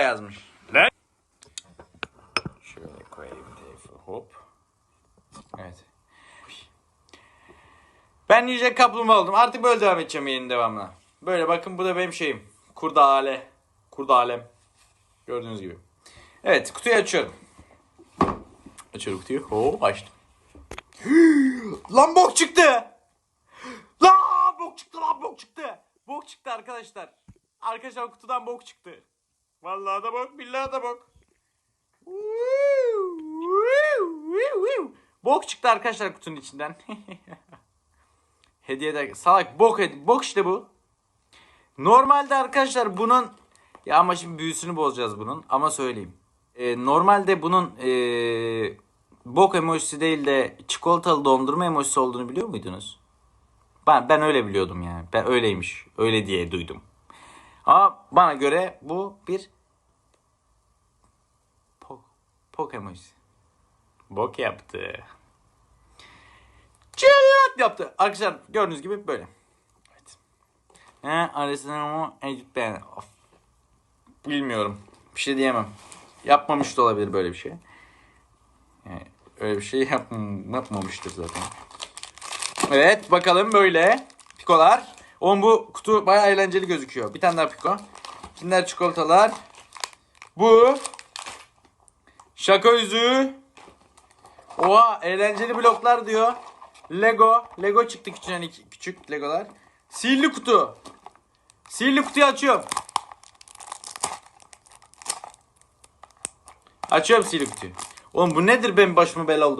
yazmış. Ne? Şöyle koyayım teyfi hop. Evet. Ben yiyecek kaplumbağa oldum. Artık böyle devam edeceğim yayının devamına. Böyle bakın bu da benim şeyim. Kurda ale. Kurda alem. Gördüğünüz gibi. Evet kutuyu açıyorum. Açıyorum kutuyu. Hop açtım. lan bok çıktı. Lan bok çıktı lan bok çıktı. Bok çıktı arkadaşlar. Arkadaşlar kutudan bok çıktı. Vallahi da bok billahi da bok. Bok çıktı arkadaşlar kutunun içinden. Hediye de salak bok hedi- bok işte bu. Normalde arkadaşlar bunun ya ama şimdi büyüsünü bozacağız bunun ama söyleyeyim. Ee, normalde bunun ee, bok emojisi değil de çikolatalı dondurma emojisi olduğunu biliyor muydunuz? Ben ben öyle biliyordum yani. Ben öyleymiş. Öyle diye duydum. Ama bana göre bu bir Pok, pok emojisi. Bok yaptı. Çıt yaptı. Arkadaşlar gördüğünüz gibi böyle. Evet. He, ama edit beğen. Of. Bilmiyorum. Bir şey diyemem. Yapmamış da olabilir böyle bir şey. Yani öyle bir şey yap yapmamıştır zaten. Evet bakalım böyle. Pikolar. Oğlum bu kutu bayağı eğlenceli gözüküyor. Bir tane daha piko. Kinder çikolatalar. Bu. Şaka yüzüğü. Oha eğlenceli bloklar diyor. Lego. Lego çıktı küçük, küçük Legolar. Sihirli kutu. Sihirli kutuyu açıyorum. Açıyorum sihirli kutuyu. Oğlum bu nedir benim başıma bela oldu.